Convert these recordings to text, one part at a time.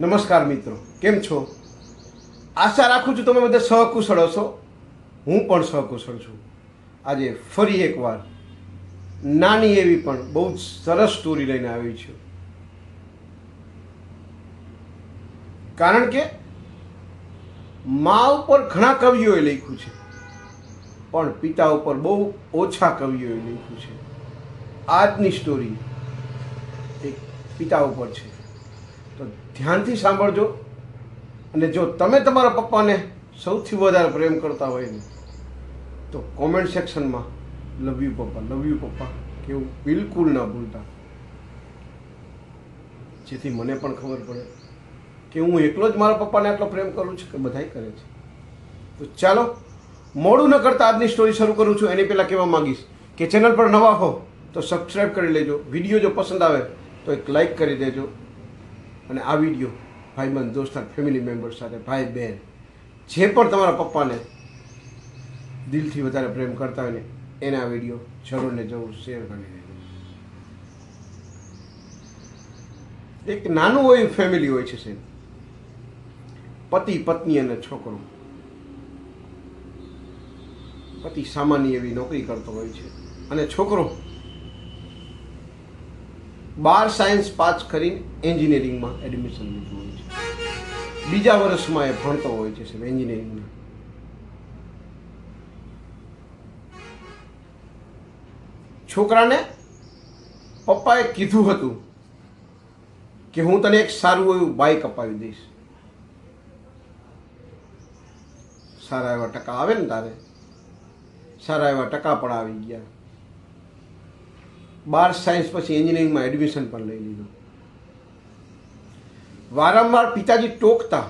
નમસ્કાર મિત્રો, કેમ છો? આશા રાખું છું તમે બધા સહકુશળ હશો. હું પણ સહકુશળ છું. આજે ફરી એકવાર નાની એવી પણ બહુ જ સરસ સ્ટોરી લઈને આવી છું. કારણ કે મા ઉપર ઘણા કવિઓએ લખ્યું છે, પણ પિતા ઉપર બહુ ઓછા કવિઓએ લખ્યું છે. આજની સ્ટોરી એક પિતા ઉપર છે. તો ધ્યાનથી સાંભળજો. અને જો તમે તમારા પપ્પાને સૌથી વધારે પ્રેમ કરતા હોય ને, તો કોમેન્ટ સેક્શનમાં લવ યુ પપ્પા લવ યુ પપ્પા, કેવું બિલકુલ ના ભૂલતા. જેથી મને પણ ખબર પડે કે હું એકલો જ મારા પપ્પાને આટલો પ્રેમ કરું છું કે બધાય કરે છે. તો ચાલો, મોડું ન કરતા આજની સ્ટોરી શરૂ કરું છું. એની પહેલાં કહેવા માંગીશ કે ચેનલ પર નવા હો, તો સબસ્ક્રાઈબ કરી લેજો. વીડિયો જો પસંદ આવે, તો એક લાઈક કરી દેજો. અને આ વીડિયો ભાઈબંધ દોસ્તાર ફેમિલી મેમ્બર સાથે, ભાઈ બહેન જે પણ તમારા પપ્પાને દિલથી વધારે પ્રેમ કરતા હોય ને, એને વીડિયો જરૂર ને જરૂર શેર કરી દેજો. એક નાનું હોય ફેમિલી હોય છે સાહેબ. પતિ, પત્ની અને છોકરો. પતિ સામાન્ય એવી નોકરી કરતો હોય છે. અને છોકરો બાર સાયન્સ પાસ કરીને એન્જિનિયરિંગમાં એડમિશન લીધું હોય છે. બીજા વર્ષમાં એ ભણતો હોય છે સાહેબ એન્જિનિયરિંગમાં છોકરાને પપ્પાએ કીધું હતું કે હું તને એક સારું એવું બાઇક અપાવી દઈશ. સારા એવા ટકા આવે ને તારે? સારા એવા ટકા પણ આવી ગયા. બાર સાયન્સ પછી એન્જિનિયરિંગમાં એડમિશન પણ લઈ લીધું. વારંવાર પિતાજી ટોકતા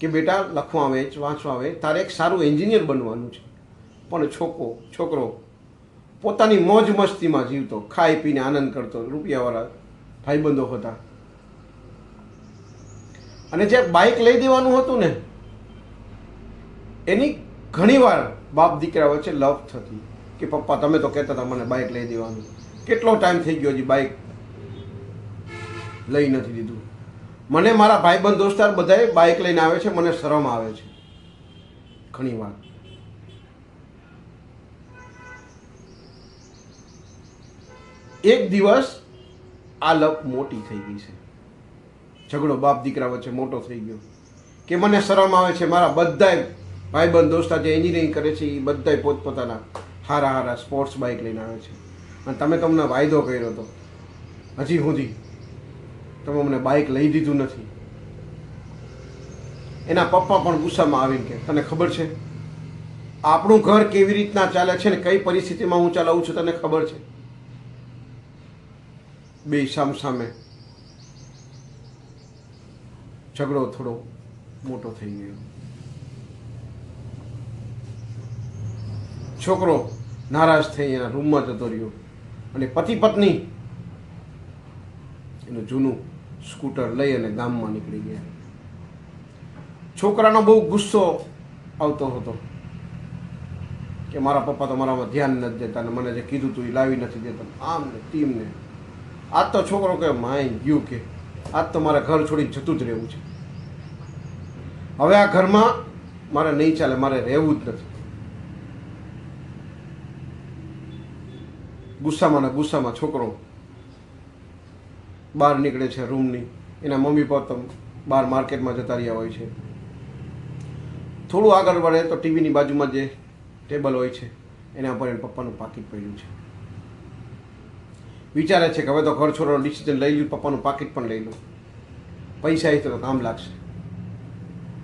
કે બેટા લખવા આવે, વાંચવા આવે, તારે એક સારું એન્જિનિયર બનવાનું છે. પણ છોકરો છોકરો પોતાની મોજ મસ્તીમાં જીવતો, ખાઈ પીને આનંદ કરતો, રૂપિયાવાળા ભાઈબંધો હતા. અને જે બાઇક લઈ દેવાનું હતું ને, એની ઘણીવાર બાપ દીકરા વચ્ચે લવ થતી કે પપ્પા, તમે તો કહેતા હતા મને બાઇક લઈ દેવાનું. કેટલો ટાઈમ થઈ ગયો હજી બાઇક લઈ નથી દીધું? મને મારા ભાઈબંધ દોસ્તાર બધાએ બાઇક લઈને આવે છે, મને શરમ આવે છે. ઘણીવાર એક દિવસ આ લપ મોટી થઈ ગઈ છે. ઝઘડો બાપ દીકરા વચ્ચે મોટો થઈ ગયો. કે મને શરમ આવે છે, મારા બધાય ભાઈબંધ દોસ્તાર જે એન્જિનિયરિંગ કરે છે, એ બધાય પોતપોતાના હારા હારા સ્પોર્ટ્સ બાઇક લઈને આવે છે. અને તમે તમને વાયદો કર્યો હતો હજી સુધી તમે અમને બાઇક લઈ દીધું નથી. એના પપ્પા પણ ગુસ્સામાં આવીને કે, તને ખબર છે? આપણું ઘર કેવી રીતના ચાલે છે ને કઈ પરિસ્થિતિમાં હું ચલાવું છું તને ખબર છે? બે સામ સામે ઝઘડો થોડો મોટો થઈ ગયો. છોકરો નારાજ થઈ એના રૂમમાં જતો રહ્યો. અને પતિ પત્ની એનું જૂનું સ્કૂટર લઈ અને ગામમાં નીકળી ગયા. છોકરાનો બહુ ગુસ્સો આવતો હતો કે મારા પપ્પા તો મારામાં ધ્યાન નથી દેતા અને મને જે કીધું તું એ લાવી નથી દેતા. આમ ને તીમ ને આજ તો છોકરો કે માય ગયું કે, આજ તો મારે ઘર છોડી જતું જ રહેવું છે. હવે આ ઘરમાં મારે નહીં ચાલે, મારે રહેવું જ નથી. ગુસ્સામાં ને ગુસ્સામાં છોકરો બહાર નીકળે છે રૂમની. એના મમ્મી પપ્પા બહાર માર્કેટમાં જતા રહ્યા હોય છે. થોડું આગળ વળે તો ટીવીની બાજુમાં જે ટેબલ હોય છે, એના પર એના પપ્પાનું પાકીટ પડ્યું છે. વિચારે છે કે હવે તો ઘર છોડવાનું ડિસિઝન લઈ લઉં પપ્પાનું પાકીટ પણ લઈ લઉં પૈસા તો કામ લાગશે.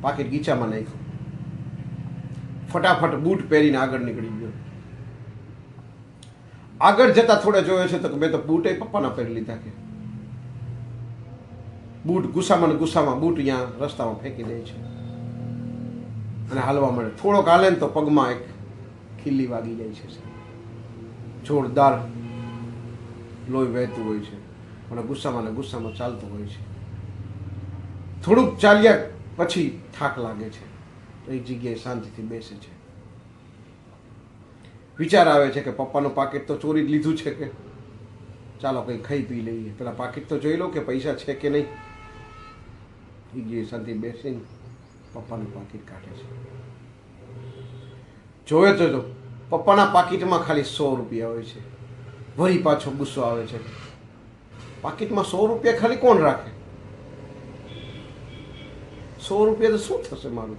પાકીટ ગીચામાં નાખ્યું. ફટાફટ બૂટ પહેરીને આગળ નીકળી ગયો. આગળ જતા થોડા જોયો છે તો મેં તો બૂટ એ પપ્પાના પહેરી લીધા કે. બૂટ ગુસ્સામાં ને ગુસ્સામાં બૂટ અહીંયા રસ્તામાં ફેંકી દે છે. અને હાલવા મળે થોડોક હાલે ને તો પગમાં એક ખીલ્લી વાગી જાય છે જોરદાર લોહી વહેતું હોય છે. અને ગુસ્સામાં ને ગુસ્સામાં ચાલતું હોય છે. થોડુંક ચાલ્યા પછી થાક લાગે છે. તો એ જગ્યાએ શાંતિથી બેસે છે. વિચાર આવે છે કે પપ્પાનું પાકીટ તો ચોરી જ લીધું છે કે? ચાલો કંઈ ખાઈ પી લઈએ. પેલા પાકીટ તો જોઈ લો કે પૈસા છે કે નહીં. ઈજી શાંતિ બેસીને પપ્પાનું પાકીટ કાઢે છે. જોવે તો જો, પપ્પાના પાકીટમાં ખાલી સો રૂપિયા હોય છે. વળી પાછો ગુસ્સો આવે છે. પાકીટમાં સો રૂપિયા ખાલી કોણ રાખે? સો રૂપિયા તો શું થશે મારું?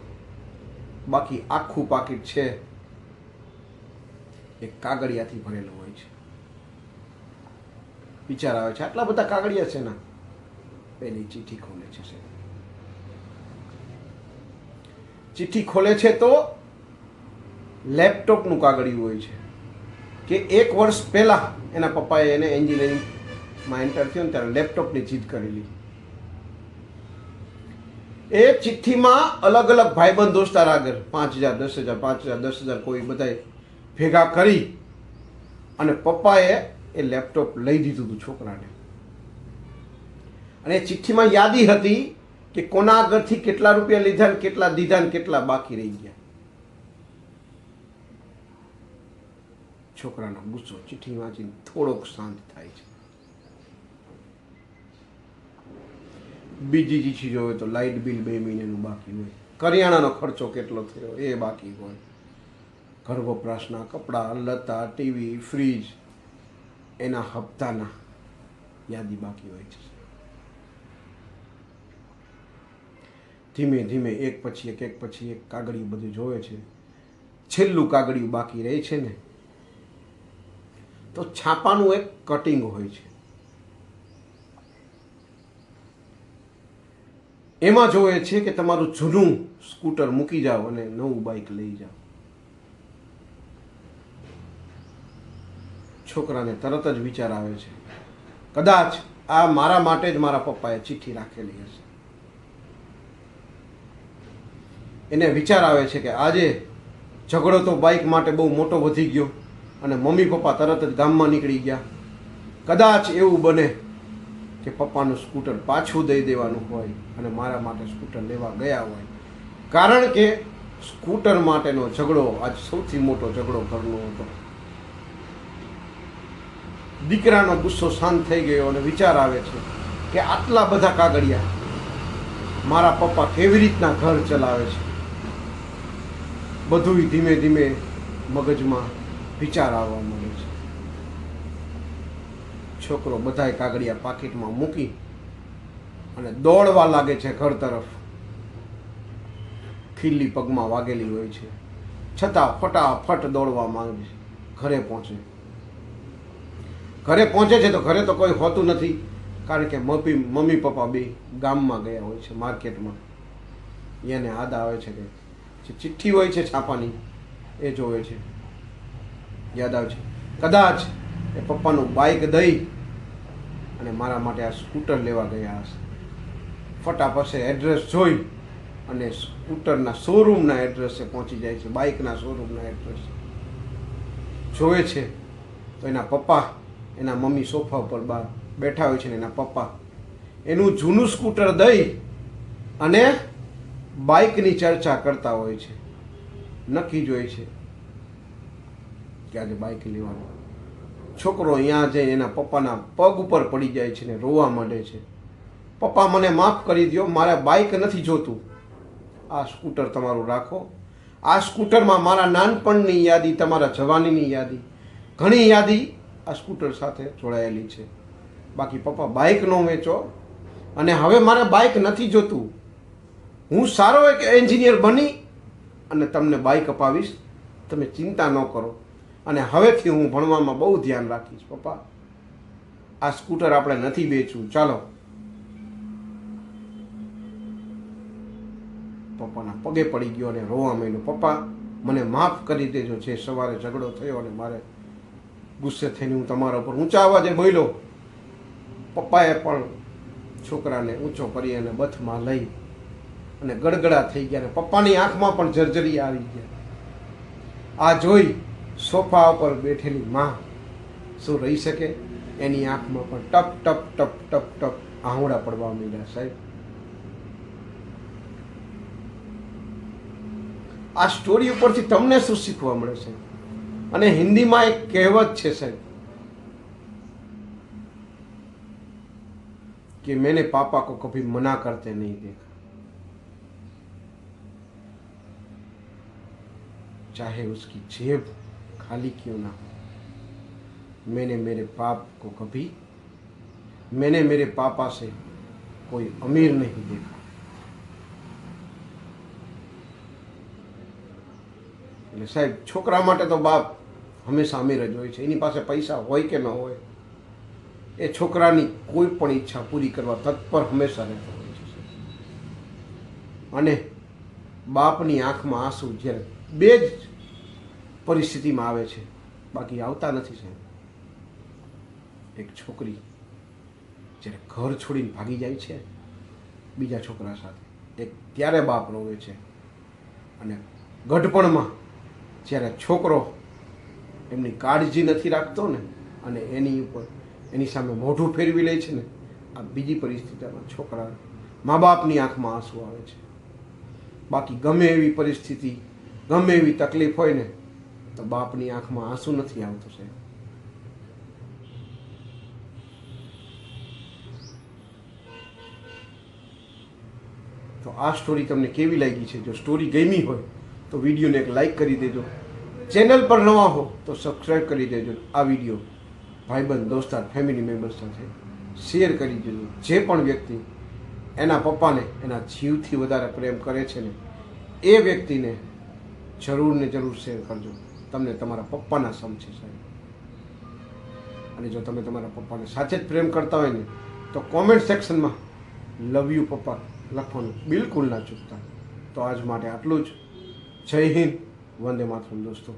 બાકી આખું પાકીટ છે. એ કાગળિયાથી ભરેલું હોય છે. વિચાર આવે છે, આટલા બધા કાગળિયા છે ને? પેલી ચિઠ્ઠી ખોલે છે. ચિઠ્ઠી ખોલે છે તો લેપટોપનું કાગળિયું હોય છે. કે એક વર્ષ પહેલાં એના પપ્પાએ એને એન્જિનિયરિંગમાં એન્ટર થયો ત્યારે લેપટોપની જીદ કરેલી એ ચિઠ્ઠીમાં અલગ અલગ ભાઈબંધ દોસ્તાર આગળ પાંચ હજાર, દસ હજાર, પાંચ હજાર, દસ હજાર કોઈ બધાય ભેગા કરી અને પપ્પાએ એ લેપટોપ લઈ દીધું હતું છોકરાને. અને એ ચિઠ્ઠીમાં યાદી હતી કે કોના આગળથી કેટલા રૂપિયા લીધા ને કેટલા દીધા ને કેટલા બાકી રહી ગયા. છોકરાનો ગુસ્સો ચિઠ્ઠી વાંચીને થોડોક શાંત થાય છે. બીજી ચીઠી જોવે તો લાઇટ બિલ બે મહિનાનું બાકી હોય. કરિયાણાનો ખર્ચો કેટલો થયો એ બાકી હોય. ઘર વપરાશના કપડાં, લતા, ટીવી, ફ્રીજ, એના હપ્તાના યાદી બાકી હોય છે. ધીમે ધીમે એક પછી એક એક પછી એક કાગળિયું બધું જોવે છે. છેલ્લું કાગળિયું બાકી રહે છે ને, તો છાપાનું એક કટિંગ હોય છે. એમાં જોવે છે કે તમારું જૂનું સ્કૂટર મૂકી જાઓ અને નવું બાઇક લઈ જાઓ. છોકરાને તરત જ વિચાર આવે છે, કદાચ આ મારા માટે જ મારા પપ્પાએ ચિઠ્ઠી રાખેલી હશે. એને વિચાર આવે છે કે આજે ઝઘડો તો બાઇક માટે બહુ મોટો વધી ગયો અને મમ્મી પપ્પા તરત જ ગામમાં નીકળી ગયા. કદાચ એવું બને કે પપ્પાનું સ્કૂટર પાછું દઈ દેવાનું હોય અને મારા માટે સ્કૂટર લેવા ગયા હોય. કારણ કે સ્કૂટર માટેનો ઝઘડો આજ સૌથી મોટો ઝઘડો ઘરનો હતો. દીકરાનો ગુસ્સો શાંત થઈ ગયો અને વિચાર આવે છે કે આટલા બધા કાગળિયા મારા પપ્પા કેવી રીતના ઘર ચલાવે છે. બધુંય ધીમે ધીમે મગજમાં વિચાર આવવા માંડે છે. છોકરો બધાય કાગળિયા પાકીટમાં મૂકી અને દોડવા લાગે છે ઘર તરફ. ખીલ્લી પગમાં વાગેલી હોય છે. છતાં ફટાફટ દોડવા માંગે છે. ઘરે પહોંચે. ઘરે પહોંચે છે તો ઘરે તો કોઈ હોતું નથી. કારણ કે મમ્મી મમ્મી પપ્પા બે ગામમાં ગયા હોય છે, માર્કેટમાં. એને યાદ આવે છે કે જે ચિઠ્ઠી હોય છે છાપાની, એ જોવે છે. યાદ આવે છે. કદાચ એ પપ્પાનું બાઇક દઈ અને મારા માટે આ સ્કૂટર લેવા ગયા હશે. ફટાફટ એડ્રેસ જોઈ અને સ્કૂટરના શોરૂમના એડ્રેસે પહોંચી જાય છે બાઇકના શોરૂમના એડ્રેસ. જોવે છે તો એના પપ્પા એના મમ્મી સોફા ઉપર બહાર બેઠા હોય છે ને એના પપ્પા. એનું જૂનું સ્કૂટર દઈ અને બાઇકની ચર્ચા કરતા હોય છે. નક્કી જ હોય છે કે આજે બાઇક લેવાનું. છોકરો અહીંયા જઈને એના પપ્પાના પગ ઉપર પડી જાય છે ને રોવા માંડે છે. પપ્પા, મને માફ કરી દો મારે બાઇક નથી જોતું. આ સ્કૂટર તમારું રાખો. આ સ્કૂટરમાં મારા નાનપણની યાદી, તમારા જવાનીની યાદી. ઘણી યાદી આ સ્કૂટર સાથે જોડાયેલી છે. બાકી પપ્પા બાઇક ન વેચો. અને હવે મારે બાઇક નથી જોતું. હું સારો એક એન્જિનિયર બની અને તમને બાઇક અપાવીશ. તમે ચિંતા ન કરો. અને હવેથી હું ભણવામાં બહુ ધ્યાન રાખીશ, પપ્પા. આ સ્કૂટર આપણે નથી વેચવું. ચાલો. પપ્પાના પગે પડી ગયો અને રોવા માંડ્યો. પપ્પા, મને માફ કરી દેજો, જે સવારે ઝઘડો થયો અને મારે ગુસ્સે થઈને હું તમારા ઉપર ઊંચા અવાજે બોલ્યો, પપ્પાએ પણ છોકરાને ઊંચો કરી અને બથમાં લઈ અને ગડગડા થઈ ગયા અને પપ્પાની આંખમાં પણ જર્જરી આવી ગયા. આ જોઈ સોફા ઉપર બેઠેલી માં શું રહી શકે? એની આંખમાં પણ ટપ ટપ ટપ ટપ ટપ આહુડા પડવા માંડ્યા સાહેબ. આ સ્ટોરી ઉપરથી તમને શું શીખવા મળે છે हिंदी હિન્દીમાં एक कहवत है સાહેબ कि मैंने पापा को कभी मना करते नहीं देखा चाहे उसकी जेब खाली क्यों ना हो मैंने मेरे पाप को कभी मैंने मेरे पापा से कोई अमीर नहीं देखा साहब સાહેબ, છોકરા तो बाप હંમેશા અમીર જ હોય છે. એની પાસે પૈસા હોય કે ન હોય, એ છોકરાની કોઈ પણ ઈચ્છા પૂરી કરવા તત્પર હંમેશા રહેતો હોય છે. અને બાપની આંખમાં આંસુ જ્યારે બે જ પરિસ્થિતિમાં આવે છે, બાકી આવતા નથી સાહેબ. એક છોકરી જ્યારે ઘર છોડીને ભાગી જાય છે, બીજા છોકરા સાથે એક ત્યારે બાપ રોવે છે. અને ગઢપણમાં જ્યારે છોકરો એમની કાળજી નથી રાખતો ને, અને એની ઉપર, એની સામે મોઢું ફેરવી લે છે ને, આ બીજી પરિસ્થિતિમાં છોકરા મા બાપની આંખમાં આંસુ આવે છે. બાકી ગમે એવી પરિસ્થિતિ, ગમે એવી તકલીફ હોય ને, તો બાપની આંખમાં આંસુ નથી આવતું સાહેબ. તો આ સ્ટોરી તમને કેવી લાગી છે? જો સ્ટોરી ગમી હોય, તો વિડીયોને એક લાઈક કરી દેજો. ચેનલ પર નવા હો તો સબસ્ક્રાઈબ કરી દેજો. આ વીડિયો ભાઈબંધ, દોસ્તાર ફેમિલી મેમ્બર સાથે શેર કરી દેજો. જે પણ વ્યક્તિ એના પપ્પાને, એના જીવથી વધારે પ્રેમ કરે છે ને, એ વ્યક્તિને જરૂર ને જરૂર શેર કરજો. તમને તમારા પપ્પાના સમજે સાહેબ. અને જો તમે તમારા પપ્પાને સાચે જ પ્રેમ કરતા હોય ને, તો કોમેન્ટ સેક્શનમાં લવ યુ પપ્પા લખવાનું બિલકુલ ના ચૂકતા. તો આજ માટે આટલું જ. જય હિન્દ. વંદે માતરમ દોસ્તો.